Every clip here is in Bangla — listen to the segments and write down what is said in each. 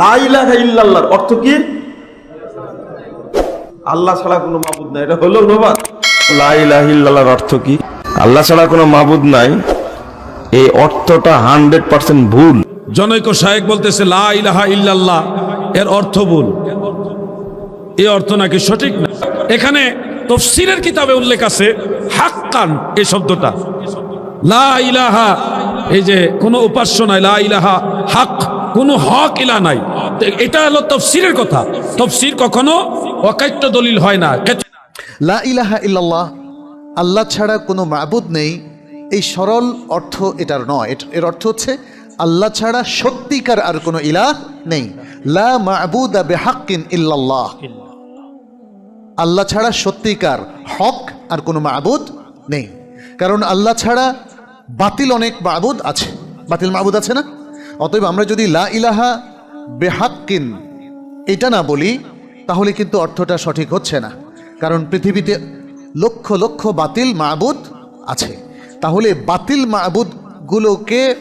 লা ইলাহা ইল্লাল্লাহর অর্থ কি? আল্লাহ ছাড়া কোনো মাবুদ নাই এটা হলো অনুবাদ। লা ইলাহা ইল্লাল্লাহর অর্থ কি? আল্লাহ ছাড়া কোনো মাবুদ নাই এই অর্থটা হান্ড্রেড পার্সেন্ট ভুল। জনৈক শায়েক বলতেছে লা ইলাহা ইল্লাল্লাহ এর অর্থ ভুল। এই অর্থ নাকি সঠিক না? এখানে তফসিরের কিতাবে উল্লেখ আছে হাক্কান এই শব্দটা। লা ইলাহা এই যে কোনো উপাস্য নাই লা ইলাহা হাক কোনো হক ইলা নাই। এটা হলো তফসিরের কথা। তফসির কখনো অকাট্য দলিল হয় না। লা ইলাহা ইল্লাল্লাহ, আল্লাহ ছাড়া কোনো মাবুদ নেই। এই সরল অর্থ এটার নয়। এর অর্থ হচ্ছে, আল্লাহ ছাড়া সত্যিকার আর কোনো ইলাহ নেই। লা মাবুদ বেহাক্কিন ইল্লাল্লাহ। আল্লাহ ছাড়া সত্যিকার হক আর কোনো মাবুদ নেই। কারণ আল্লাহ ছাড়া বাতিল অনেক মাবুদ আছে। বাতিল মাবুদ আছে না? অতএব আমরা যদি লা ইলাহা বেহাক্কিন এটা না বলি, তাহলে কিন্তু অর্থটা সঠিক হচ্ছে না। কারণ পৃথিবীতে লক্ষ লক্ষ বাতিল মাবুদ আছে। তাহলে বাতিল মাবুদগুলোকে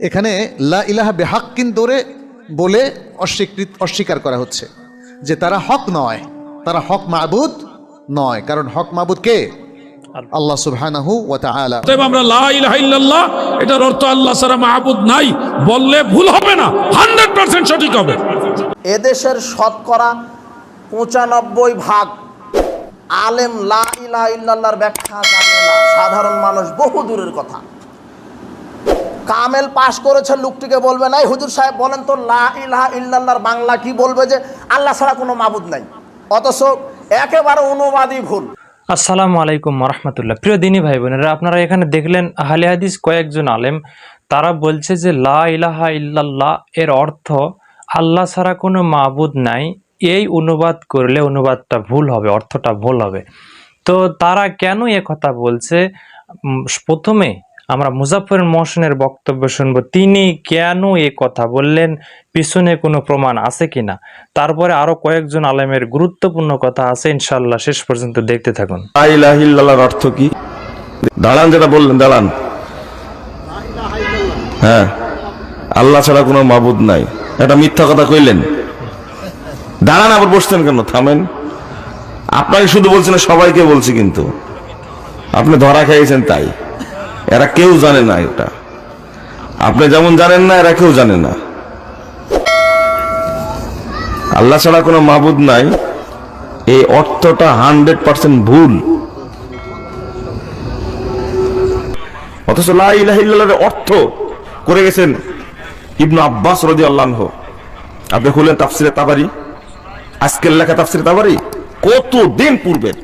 এখানে লা ইলাহা বেহাক্কিন ধরে বলে অস্বীকৃত, অস্বীকার করা হচ্ছে। যে তারা হক নয়, তারা হক মাবুদ নয়। কারণ হক মাবুদ কে? আল্লাহ সুবহানাহু ওয়া তাআলা। অতএব আমরা লা ইলাহা ইল্লাল্লাহ এটার অর্থ আল্লাহ ছাড়া মাহবুদ নাই বললে ভুল হবে না হান্ড্রেড পার্সেন্ট সঠিক হবে। এদেশের শতকরা পঁচানব্বই ভাগ আলেম লা ইলাহা ইল্লাল্লাহর ব্যাখ্যা জানে না। সাধারণ মানুষ বহু দূরের কথা। কামেল পাশ করেছে লোকটিকে বলবে নাই। হুজুর সাহেব বলেন তো লা ইলাহা ইল্লাল্লাহর বাংলা কি বলবে যে আল্লাহ ছাড়া কোনো মাবুদ নাই। অথচ একেবারে অনুবাদই ভুল। আসসালামু আলাইকুম রহমতুল্লাহ প্রিয় দিনী ভাই বোনেরা, আপনারা এখানে দেখলেন আহলে হাদিস কয়েকজন আলেম। তারা বলছে যে, লা ইলাহা ইল্লাল্লাহ এর অর্থ, আল্লাহ ছাড়া কোনো মাবুদ নাই, এই অনুবাদ করলে অনুবাদটা ভুল হবে, অর্থটা ভুল হবে। তো তারা কেন কথা বলছে? প্রথমে আমরা মুজাফর মহসিনের বক্তব্য শুনব। তিনি কেন এ কথা বললেন? পিছনে কোনো প্রমাণ আছে কিনা? তারপরে আরও কয়েকজন আলেমের গুরুত্বপূর্ণ কথা আছে ইনশাল্লাহ শেষ পর্যন্ত দেখতে থাকুন। অর্থ কি? দাঁড়ান যেটা বললেন, দাঁড়ান। হ্যাঁ আল্লাহ ছাড়া কোনো মাবুদ নাই। এটা মিথ্যা কথা কইলেন। দাঁড়ান, আবার বসছেন কেন? থামেন। আপনাকে শুধু বলছি না, সবাইকে বলছি কিন্তু। আপনি ধরা খেয়েছেন তাই। এরা কেউ জানে না এটা। আপনি যেমন জানেন না, এরা কেউ জানে না। আল্লাহ ছাড়া কোনো মাবুদ নাই। এই অর্থটা হান্ড্রেড পার্সেন্ট ভুল। অথচ লা ইলাহা অর্থ করে গেছেন ইবনু আব্বাস রাদিয়াল্লাহু আপনি খুলেন তাফসিরে তাবারি। আজকের লেখা তাফসিরে তাবারি। কত দিন পূর্বের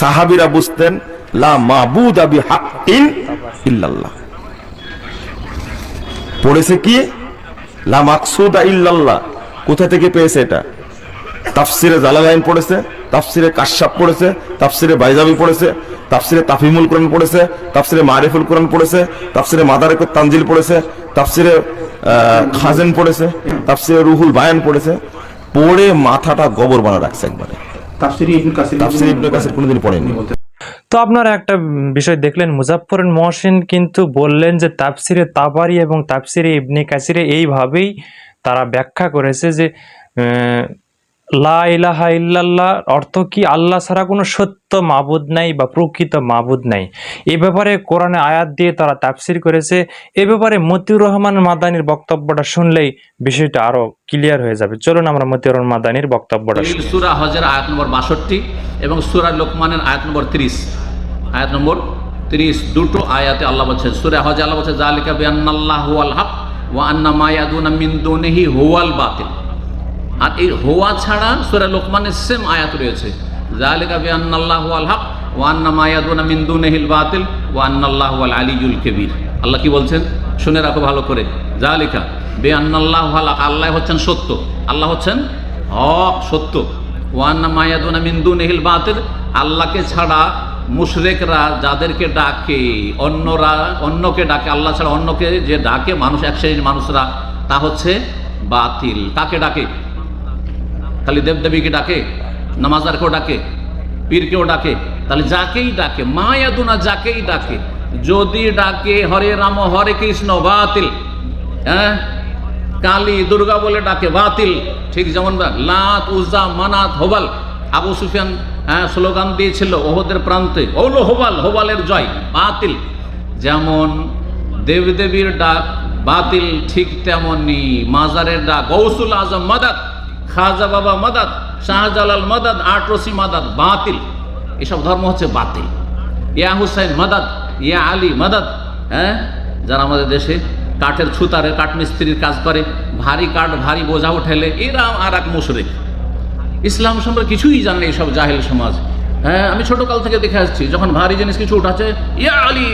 সাহাবীরা বুঝতেন লা মাবুদা বিহাক্কিন ইল্লাল্লাহ। পড়েছে কি? লা মাকসুদা ইল্লাল্লাহ। কোথা থেকে পেয়েছে এটা? তাফসিরে জালালাইন পড়েছে তাফসিরে কাশ্যাপ পড়েছে তাফসিরে বাইজাবি পড়েছে তাফসিরে তাফিমুল কোরআন পড়েছে তাফসিরে মারিফুল কোরআন পড়েছে তাফসিরে মাদারিকুত তানজিল পড়েছে তাফসিরে আহ, খাজেন পড়েছে তাফসিরে রুহুল বায়ান পড়েছে। পড়ে মাথাটা গবর বানা রাখছে একবারে। তাফসিরি ইবনুল কাসির তাফসিরে ইবনে কাসির কোনোদিন পড়েনি। তো আপনারা একটা বিষয় দেখলেন মুজাফর মহসিন কিন্তু বললেন যে তাপসিরে তাপারি এবং তাপসিরে ইবনে কাসিরে এইভাবেই তারা ব্যাখ্যা করেছে যে আহ, লা ইলাহা ইল্লাল্লাহ অর্থ কি? আল্লাহ ছাড়া কোনো সত্য মাবুদ নাই বা প্রকৃত মাবুদ নাই। এ ব্যাপারে কোরআনে আয়াত দিয়ে তারা তাফসির করেছে। এ ব্যাপারে মতিউর রহমান মাদানির বক্তব্যটা শুনলেই বিষয়টা আরও ক্লিয়ার হয়ে যাবে। চলুন আমরা মতিউর রহমান মাদানির বক্তব্যটা সুরা হজের আয়াত নম্বর বাষট্টি এবং সুরা লোকমানের আয়াত নম্বর তিরিশ। আয়াত নম্বর তিরিশ দুটো আয়াতে আল্লাহ বলছেন সুরা হজে আল্লাহ বলছে জালিকা বিআন্নাল্লাহ হুয়াল হক ওয়া আন্না মা ইয়াদুনা মিন দুনিহি হুয়াল বাতিল। আর এই হোয়া ছাড়া সুরা লোকমানের সেম আয়াত রয়েছে। জালিকা বিআন্নাল্লাহ হুয়াল হক ওয়া আন্না মা ইয়াদুনা মিন দুনিহিল বাতিল ওয়া আন্নাল্লাহ হুয়াল আলিয়ুল কবির। আল্লাহ কি বলছেন? শুনে রাখো ভালো করে। জালিকা বেআন্নাল্লাহ হুয়াল হক, আল্লাহ হচ্ছেন সত্য। আল্লাহ হচ্ছেন হক, সত্য। ওয়ান্না মায়াদুনা মিন্দু নেহিল বাতিল, আল্লাহকে ছাড়া মুশরেকরা যাদেরকে ডাকে, অন্যরা, অন্যকে ডাকে, আল্লাহ ছাড়া অন্যকে যে ডাকে, মানুষ এক মানুষরা, তা হচ্ছে বাতিল। কাকে ডাকে? খালি দেবদেবীকে ডাকে নামাজারকেও ডাকে পীরকেও ডাকে তাহলে যাকেই ডাকে মায়াদুনা যাকেই ডাকে যদি ডাকে হরে রাম হরে কৃষ্ণ বাতিল হ্যাঁ? কালী দুর্গা বলে ডাকে বাতিল ঠিক যেমন লাত উজ্জা মানাত হোবাল আবু সুফিয়ান হ্যাঁ, স্লোগান দিয়েছিল ওহদের প্রান্তে ওলো হোবাল হোবালের জয় বাতিল। যেমন দেবদেবীর ডাক বাতিল ঠিক তেমনি মাজারের ডাক গৌসুল আজম মাদাদ খাজা বাবা মাদাদ, শাহজালাল মাদাদ আটরসি মাদাদ, বাতিল। এসব ধর্ম হচ্ছে বাতিল। ইয়া হুসাইন মাদাদ, ইয়া আলী মাদাদ হ্যাঁ? যারা আমাদের দেশে কাঠের ছুতারে, কাঠমিস্ত্রির কাজ করে, ভারী কাঠ, ভারী বোঝা উঠেলে এরা আর এক মুশরিক। ইসলাম সম্পর্কে কিছুই জানে না এইসব জাহেল সমাজ। হ্যাঁ আমি ছোটকাল থেকে দেখে আসছি, যখন ভারী জিনিস কিছু উঠাচ্ছে, ইয়া আলী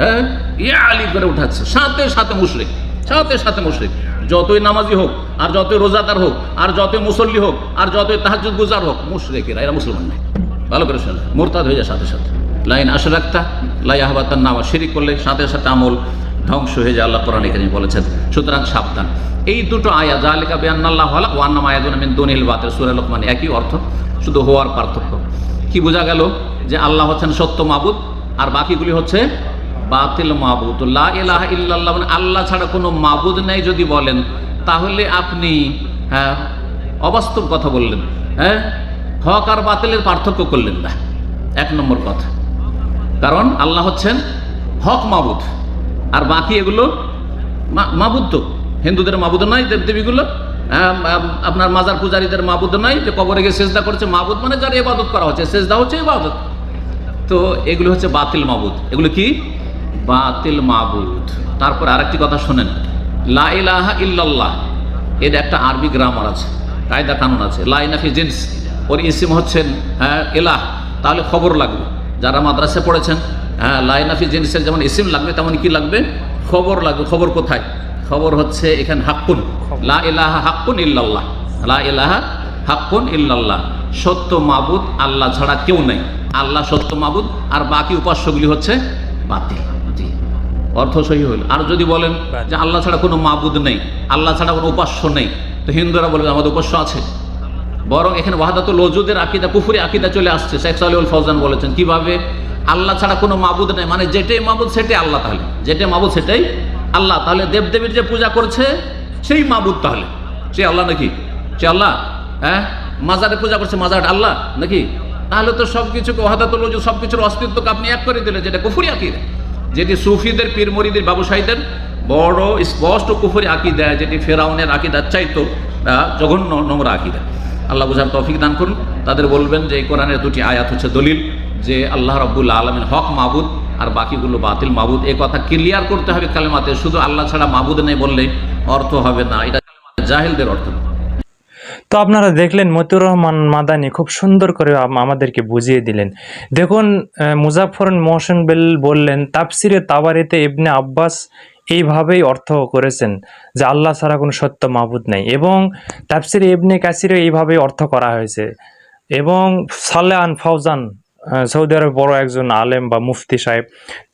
হ্যাঁ? ইয়া আলী করে উঠাচ্ছে, সাথে সাথে মুশরিক, সাথে সাথে মুশরিক। যতই নামাজি হোক আর যতই রোজাদার হোক, আর যতই মুসল্লি হোক, আর যতই তাহাজুদ গুজার হোক, মুশরিকেরা, এরা মুসলমান নাই ভালো করে শোনেন, মোরতাদ হয়ে যায় সাথে সাথে। লাইন আসে রাখতা লাই আহবাতার নামা শিরিক করলে সাথে সাথে আমল ধ্বংস হয়ে যায়, আল্লাহ কোরআন এখানে বলেছেন। সুতরাং সাবধান। এই দুটো আয়া জালিকা বেআনাল্লাহ হলা ওয়ান্নাম আয়াদুন মিন দুনিল বাতিল, সূরা লোকমান, একই অর্থ, শুধু হওয়ার পার্থক্য। কি বোঝা গেল? যে আল্লাহ হচ্ছেন সত্য মাবুদ, আর বাকিগুলি হচ্ছে বাতিল মাবুদ। লাহ ইল্লাল্লাহ মানে আল্লাহ ছাড়া কোনো মাবুদ নেই যদি বলেন। তাহলে আপনি হ্যাঁ অবাস্তব কথা বললেন হ্যাঁ? হক আর বাতিলের পার্থক্য করলেন না। এক নম্বর কথা। কারণ আল্লাহ হচ্ছেন হক মাবুদ। আর বাকি এগুলো মাবুদ তো। হিন্দুদের মাবুদ নয় দেবদেবীগুলো আম, আপনার মাজার পূজারীদের মাবুদ নয় যে কবরে গিয়ে সেজদা করছে মাবুদ মানে যার ইবাদত করা হচ্ছে সেজদা হচ্ছে ইবাদত। তো এগুলো হচ্ছে বাতিল মাবুদ। এগুলো কি? বাতিল মাবুদ। তারপর আরেকটি কথা শোনেন। লা ইলাহা ইল্লাল্লাহ। এর একটা আরবি গ্রামার আছে কায়দা কানুন আছে। লাইনাফি জিন্স। ওর ইসিম হচ্ছেন হ্যাঁ এলাহ তাহলে খবর লাগবে। যারা মাদ্রাসে পড়েছেন হ্যাঁ লাইনাফি জিন্সের যেমন ইসিম লাগবে তেমন কি লাগবে? খবর লাগবে। খবর কোথায়? খবর হচ্ছে এখানে হাক্কুন। লা ইলাহা হাক্কুন ইল্লাল্লাহ। লা ইলাহা হাক্কুন ইল্লাল্লাহ। সত্য মাবুদ আল্লাহ ছাড়া কেউ নেই। আল্লাহ সত্য মাবুদ। আর বাকি উপাস্যগুলি হচ্ছে বাতিল। অর্থ সহি হইল। আর যদি বলেন যে আল্লাহ ছাড়া কোনো মাবুদ নেই আল্লাহ ছাড়া কোনো উপাস্য নেই তো হিন্দুরা বলবে আমাদের উপাস্য আছে। বরং এখানে ওয়াহাদাতুল ওজুদের আকিদা কুফুরি আকিদা চলে আসছে। শেখ সালিউল ফৌজান বলেছেন কীভাবে? আল্লাহ ছাড়া কোনো মাবুদ নেই মানে যেটাই মাবুদ সেটাই আল্লাহ তাহলে। যেটাই মাবুদ সেটাই আল্লাহ। তাহলে দেবদেবীর যে পূজা করছে সেই মাবুদ তাহলে। সে আল্লাহ নাকি? সে আল্লাহ? হ্যাঁ? মাজারে পূজা করছে মাজারটা আল্লাহ নাকি? তাহলে তো সব কিছুকে ওহাদাতুল ওজুদ সব কিছুর অস্তিত্বকে আপনি এক করে দিলেন যেটা কুফুরি আকিদা। যেটি সুফিদের পীর মরিদের ব্যবসায়ীদের বড়, স্পষ্ট কুফুরি আকিদা, যেটি ফেরাউনের আকিদার চাইতো জঘন্য নোংরা আকিদা। আল্লাহ বুঝার তৌফিক দান করুন। তাদের বলবেন যে এই কোরআনের দুটি আয়াত হচ্ছে দলিল, যে আল্লাহ রব্বুল আলমিন হক মাবুদ আর বাকিগুলো বাতিল মাবুদ। এ কথা ক্লিয়ার করতে হবে কালেমাতে, শুধু আল্লাহ ছাড়া মাবুদ নেই বললে অর্থ হবে না। এটা জাহেলদের অর্থ। তো আপনারা দেখলেন মতিউর রহমান মাদানি খুব সুন্দর করে আমাদেরকে বুঝিয়ে দিলেন। দেখুন মুজাফর মোহসেন বেল বললেন তাপসিরে তাবারিতে ইবনে আব্বাস এইভাবেই অর্থ করেছেন যে আল্লাহ ছাড়া কোনো সত্য মাহবুদ নেই এবং তাপসিরে ইবনে কাসিরে এইভাবেই অর্থ করা হয়েছে এবং সালেহান ফাউজান সৌদি আরবের বড় একজন আলেম বা মুফতি সাহেব,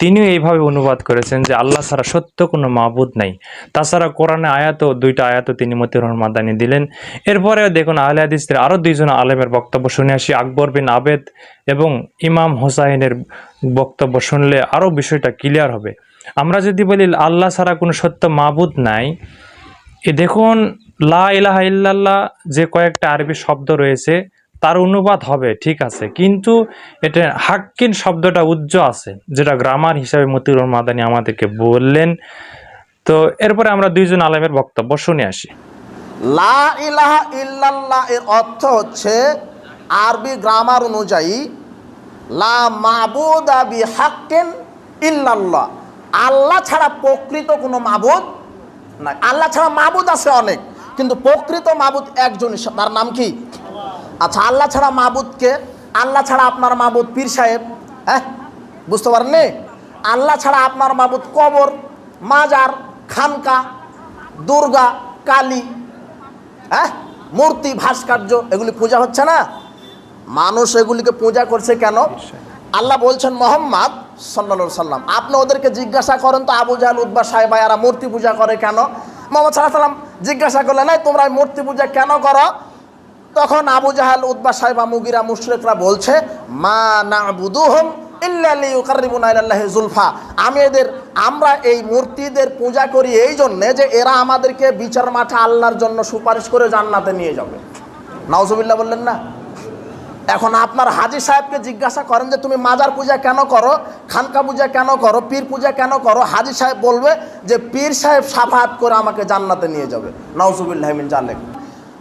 তিনিও এইভাবে অনুবাদ করেছেন যে আল্লাহ ছাড়া সত্য কোনো মাবুদ নাই। তাছাড়া কোরআনে আয়াত দুইটা আয়াত তিনি মতিউর রহমান দিলেন। এরপরে দেখুন, আহলে হাদিসের আরও দুইজন আলেমের বক্তব্য শুনে আসি। আকবর বিন আবেদ এবং ইমাম হোসাইনের বক্তব্য শুনলে আরও বিষয়টা ক্লিয়ার হবে। আমরা যদি বলি, আল্লাহ ছাড়া কোনো সত্য মাবুদ নাই, এ দেখুন, লা ইলাহা ইল্লাল্লাহ যে কয়েকটা আরবি শব্দ রয়েছে তার অনুবাদ হবে, ঠিক আছে। কিন্তু এটা হাক্কিন শব্দটা উজ্জ আছে, যেটা গ্রামার হিসাবে মতিউর মাদানি আমাদেরকে বললেন। তো এরপরে আমরা দুইজন আলেমের বক্তব্য শুনে আসি। লা ইলাহা ইল্লাল্লাহ এর অর্থ হচ্ছে আরবি গ্রামার অনুযায়ী, লা মাবুদা বি হাক্কেন ইল্লাল্লাহ। আল্লাহ ছাড়া প্রকৃত কোনো মাবুদ নাই। আল্লাহ ছাড়া মাবুদ আছে অনেক, কিন্তু প্রকৃত মাবুদ একজনই তার নাম কি? আচ্ছা আল্লাহ ছাড়া মাবুদকে, আল্লাহ ছাড়া আপনার মাবুদ পীর সাহেব হ্যাঁ? বুঝতে পারেননি? আল্লাহ ছাড়া আপনার মাবুদ কবর, মাজার, খানকা, দুর্গা, কালী হ্যাঁ? মূর্তি, ভাস্কর্য, এগুলি পূজা হচ্ছে না? মানুষ এগুলিকে পূজা করছে কেন? আল্লাহ বলছেন, মোহাম্মদ সাল্লা সাল্লাম আপনি ওদেরকে জিজ্ঞাসা করেন তো আবু জাহাল উদ্বা সাহেব মূর্তি পূজা করে কেন? মোহাম্মদ সাল্লাহ সাল্লাম জিজ্ঞাসা করলেন, এই তোমরা মূর্তি পূজা কেন করো? তখন আবু জাহাল উদ্বা সাহেবা মুগিরা মুশরেকরা বলছে, মা না বুদুহম জুলফা। আমি এদের, আমরা এই মূর্তিদের পূজা করি এই জন্যে যে এরা আমাদেরকে বিচার মাঠে আল্লাহর জন্য সুপারিশ করে জান্নাতে নিয়ে যাবে। নাউজুবিল্লাহ বললেন, না। এখন আপনার হাজি সাহেবকে জিজ্ঞাসা করেন যে, তুমি মাজার পূজা কেন করো? খানকা পূজা কেন করো? পীর পূজা কেন করো? হাজি সাহেব বলবে যে, পীর সাহেব সাফাত করে আমাকে জান্নাতে নিয়ে যাবে। নাউজুবিল্লাহমিন জালেক।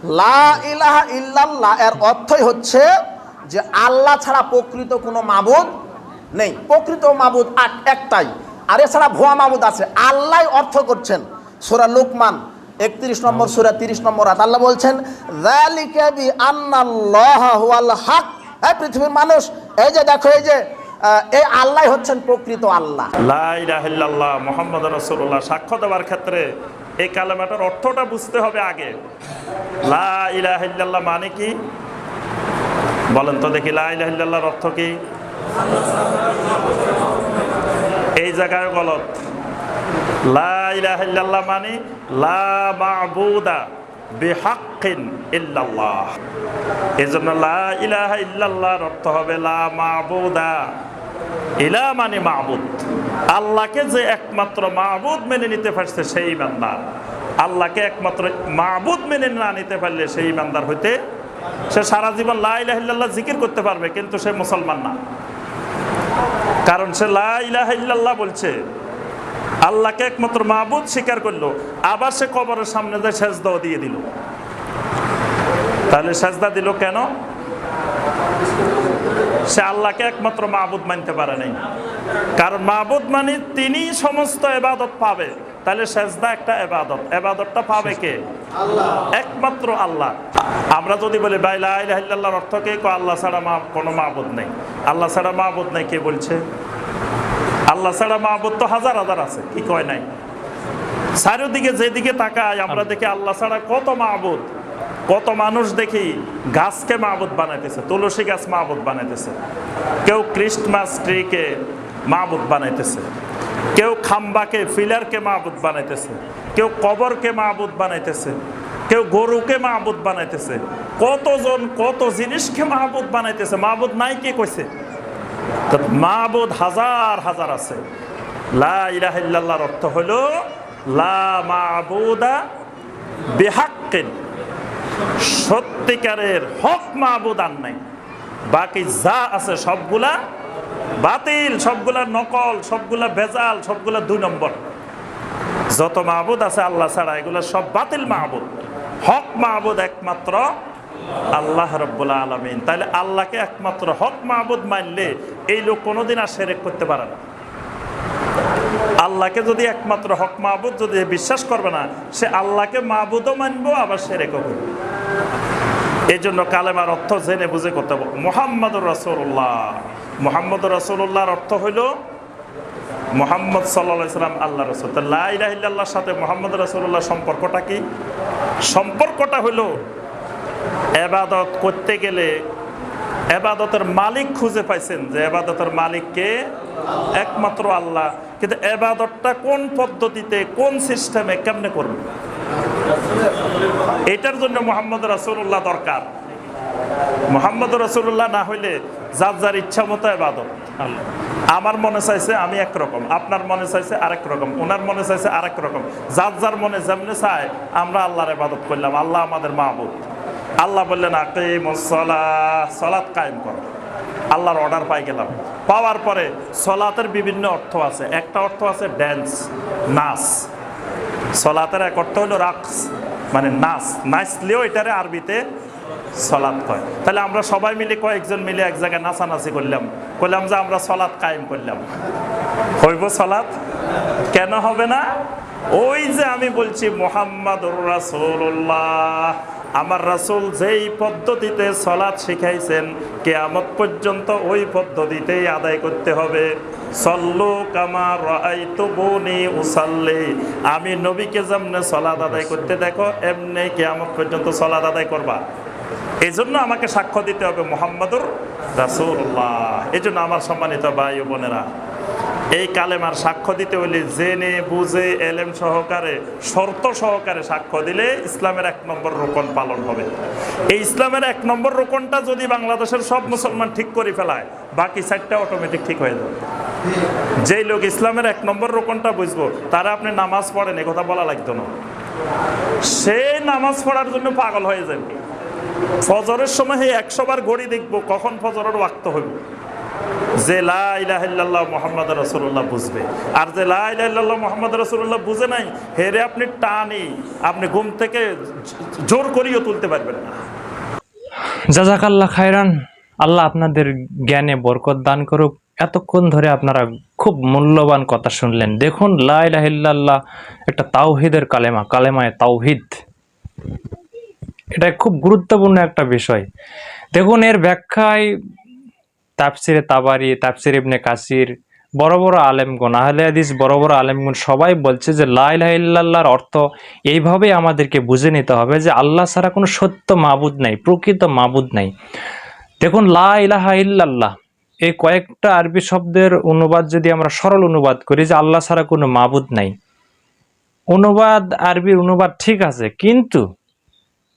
লা ইলাহা ইল্লাল্লাহ এর অর্থই হচ্ছে যে আল্লাহ ছাড়া প্রকৃত কোনো মাবুদ নেই। প্রকৃত মাবুদ এক- একটাই। আর এছাড়া ভুয়া মাবুদ আছে। আল্লাহ অর্থ করছেন। সোরা লোকমান একত্রিশ নম্বর সুরা তিরিশ নম্বর আয়াত। আল্লাহ বলছেন "যালিকা বি আন্নাল্লাহা হুয়াল হক। এই পৃথিবীর মানুষ এই যে দেখো এই যে এই আল্লাহ হচ্ছেন প্রকৃত আল্লাহ। লাহ মোহাম্মদ রসুল্লাহ সাক্ষ্য দেওয়ার ক্ষেত্রে এই কালেমাটার অর্থটা বুঝতে হবে আগে। লা ইলাহিল্লাহ মানে কি? বলেন তো দেখি, লা ইলাহিল্লাহর অর্থ কি? এই জায়গায় গলত। লা ইলাহিল্লাহ মানে লা মাবুদা বিহাক্কিন ইল্লাল্লাহ। এই জন্য লা ইলাহা ইল্লাল্লাহর অর্থ হবে লা মাবুদা। ইলা মানে মাহবুদ আল্লাহকে যে একমাত্র মাহবুদ মেনে নিতে পারছে সেই ইমানদার আল্লাহকে একমাত্র মাহবুদ মেনে না নিতে পারলে সেই ইমানদার হইতে সে সারা জীবন লা ইলাহা ইল্লাল্লাহ জিকির করতে পারবে, কিন্তু সে মুসলমান না। কারণ সে লা ইলাহা বলছে, আল্লাহকে একমাত্র মাহবুদ স্বীকার করল, আবার সে কবরের সামনে যায় সেজদাও দিয়ে দিল। তাহলে সেজদা দিল কেন? সে আল্লাহকে একমাত্র মাহবুদ মানতে পারে নাই। কারণ মাহবুদ মানে তিনি সমস্ত এবাদত পাবে। তাহলে সেজদা একটা এবাদত। এবাদতটা পাবে কে? একমাত্র আল্লাহ। আমরা যদি বলি বাইলা অর্থ কে? কো আল্লাহ ছাড়া মা কোনো মাহবুদ নেই। আল্লাহ ছাড়া মাহবুদ নেই কে বলছে? আল্লাহ ছাড়া মাহবুদ তো হাজার হাজার আছে কি কয় নাই? চারিদিকে যেদিকে তাকাই আমরা দেখি আল্লাহ ছাড়া কত মাহবুদ কত মানুষ দেখি গাছকে মাহবুদ বানাইতেছে, তুলসী গাছ মাহবুদ বানাইতেছে। কেউ ক্রিস্টমাস ট্রিকে মাহবুদ বানাইতেছে, কেউ খাম্বাকে, ফিলারকে মাহবুদ বানাইতেছে, কেউ কবরকে মাহবুদ বানাইতেছে, কেউ গরুকে মাহবুদ বানাইতেছে, কতজন কত জিনিসকে মাহবুদ বানাইতেছে, মাহবুদ নাই কে কইছে? মাহবুদ হাজার হাজার আছে। লা অর্থ হলো লা মাবুদা বিহাক্কিন। সত্যিকারের হক মাহবুদ আর নাই। বাকি যা আছে সবগুলা বাতিল, সবগুলা নকল, সবগুলা ভেজাল সবগুলা দুই নম্বর। যত মাহবুদ আছে আল্লাহ ছাড়া এগুলো সব বাতিল মাহবুদ। হক মাহবুদ একমাত্র আল্লাহ রব্বুল আলমিন। তাহলে আল্লাহকে একমাত্র হক মাহবুদ মানলে এই লোক কোনোদিন আর সেরেক করতে পারে না। আল্লাহকে যদি একমাত্র হক মাহবুদ যদি বিশ্বাস করবে না, সে আল্লাহকে মাহবুদও মানবো, আবার সেরেকও করবে। এই জন্য কালেমার অর্থ জেনে বুঝে করতে হবে। মোহাম্মদুর রসুল্লাহ মোহাম্মদ রসুল্লাহর অর্থ হইল মোহাম্মদ সাল্লাম আল্লাহ রসুল। লাইলাহিল্লাহর সাথে মোহাম্মদ রসুল্লাহ সম্পর্কটা কি? সম্পর্কটা হইল এবাদত করতে গেলে এবাদতের মালিক খুঁজে পাইছেন যে এবাদতের মালিককে একমাত্র আল্লাহ। কিন্তু এবাদতটা কোন পদ্ধতিতে, কোন সিস্টেমে, কেমনে করবে এটার জন্য মোহাম্মদ রাসুল্লাহ দরকার। মোহাম্মদ রসুল্লাহ না হইলে যার যার ইচ্ছা মতো এবাদত আমার মনে চাইছে আমি একরকম, আপনার মনে চাইছে আরেক রকম ওনার মনে চাইছে আরেক রকম। যার যার মনে যেমনে চায়, আমরা আল্লাহর এবাদত করলাম, আল্লাহ আমাদের মাহবুদ আল্লাহ বললেন সলাৎ কায়েম করো। আল্লাহর অর্ডার পাই গেলাম। পাওয়ার পরে সলাতের বিভিন্ন অর্থ আছে। একটা অর্থ আছে ড্যান্স নাচ। সলাতের এক অর্থ হলো রাক্স মানে নাচ নাচলেও এটারে আরবিতে সলাৎ কয়। তাহলে আমরা সবাই মিলে কয়েকজন মিলে এক জায়গায় নাচানাচি করলাম। করলাম যে আমরা সলাৎ কায়েম করলাম। হইব সলাৎ? কেন হবে না? ওই যে আমি বলছি মোহাম্মদ রাসূলুল্লাহ। আমার রাসূল যেই পদ্ধতিতে সলাৎ শিখাইছেন, কেয়ামত পর্যন্ত ওই পদ্ধতিতেই আদায় করতে হবে। সল্লু কামার রাআইতুমুনি উসাল্লি। আমি নবীকে যেমনে সলাৎ আদায় করতে দেখো, এমনি কেয়ামত পর্যন্ত সলাৎ আদায় করবা। এই জন্য আমাকে সাক্ষ্য দিতে হবে মোহাম্মদুর রাসূলুল্লাহ। এই জন্য আমার সম্মানিত ভাই বোনেরা এই কালেমার সাক্ষ্য দিতে হলে জেনে, বুঝে, এলেম সহকারে, শর্ত সহকারে সাক্ষ্য দিলে ইসলামের এক নম্বর রোকন পালন হবে। এই ইসলামের এক নম্বর রোকনটা যদি বাংলাদেশের সব মুসলমান ঠিক করে ফেলায়, বাকি সাইডটা অটোমেটিক ঠিক হয়ে যাবে। যেই লোক ইসলামের এক নম্বর রোকনটা বুঝব, তারা আপনি নামাজ পড়েন, এ কথা বলা লাগতো না। সে নামাজ পড়ার জন্য পাগল হয়ে যাবে। ফজরের সময় একশো বার ঘড়ি দেখব, কখন ফজরের ওয়াক্ত হইব? যে লা ইলাহা ইল্লাল্লাহ মোহাম্মদ রসুল্লাহ বুঝবে। আর যে লা ইলাহা ইল্লাল্লাহ মোহাম্মদ রসুল্লাহ বুঝে নাই, হেরে আপনি টানি। আপনি ঘুম থেকে জোর করিও তুলতে পারবেন না। জাজাকাল্লাহ খায়রান, আল্লাহ আপনাদের জ্ঞানে বরকত দান করুক। এতক্ষণ ধরে আপনারা খুব মূল্যবান কথা শুনলেন। দেখুন, লা ইলাহা একটা তাওহিদের কালেমা, কালেমায় তাওহিদ। এটা খুব গুরুত্বপূর্ণ একটা বিষয়। দেখুন, এর ব্যাখ্যায় তাফসিরে তাবারি, তাফসির ইবনে কাসির, বড় বড় আলেমগণ। আহলে হাদিস, বড় বড় আলেমগণ সবাই বলছে যে, লা ইলাহা ইল্লাল্লাহর অর্থ এইভাবেই আমাদেরকে বুঝে নিতে হবে যে, আল্লাহ ছাড়া কোনো সত্য মাবুদ নাই, প্রকৃত মাবুদ নাই। দেখুন, লা ইলাহা ইল্লাল্লাহ, এই কয়েকটা আরবি শব্দের অনুবাদ যদি আমরা সরল অনুবাদ করি যে, আল্লাহ ছাড়া কোনো মাবুদ নাই। অনুবাদ, আরবির অনুবাদ ঠিক আছে, কিন্তু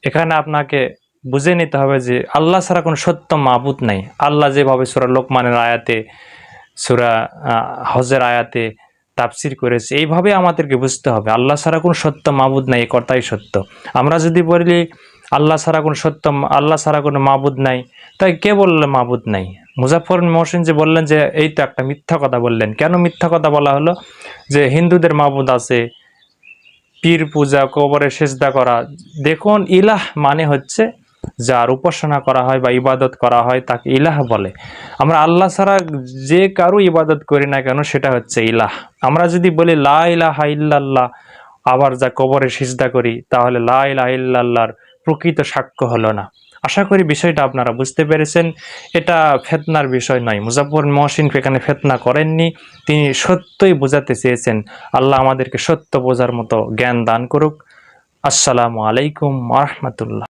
এখানে আপনাকে বুঝে নিতে হবে যে আল্লাহ ছাড়া কোনো সত্য মাবুদ নাই। আল্লাহ যেভাবে সুরা লোকমানের আয়াতে, সুরা হজের আয়াতে তাফসির করেছে, এইভাবে আমাদেরকে বুঝতে হবে। আল্লাহ ছাড়া কোনো সত্য মাবুদ নাই, এ কথাই সত্য। আমরা যদি বলি, আল্লাহ ছাড়া কোনো সত্য, আল্লাহ ছাড়া কোনো মাবুদ নাই, তাই কে বললে মাবুদ নাই? মুজাফর মহসিন যে বললেন যে, এই তো একটা মিথ্যা কথা বললেন। কেন মিথ্যা কথা বলা হলো? যে হিন্দুদের মাবুদ আছে, পীর পূজা কবরে সেজদা করা। দেখুন, ইলাহ মানে হচ্ছে যার উপাসনা করা হয় বা ইবাদত করা হয় তাকে ইলাহ বলে। আমরা আল্লাহ ছাড়া যে কারও ইবাদত করি না কেন সেটা হচ্ছে ইলাহ। আমরা যদি বলি লা ইলাহা ইল্লাল্লাহ, আবার যা কবরে সিজদা করি, তাহলে লা ইলাহা ইল্লাল্লাহর প্রকৃত সাক্ষ্য হলো না। আশা করি বিষয়টা আপনারা বুঝতে পেরেছেন। এটা ফেতনার বিষয় নয়। মুজাফর মহসিন এখানে ফেতনা করেননি। তিনি সত্যই বোঝাতে চেয়েছেন, আল্লাহ আমাদেরকে সত্য বোঝার মতো জ্ঞান দান করুক। আসসালামু আলাইকুম রহমতুল্লাহ।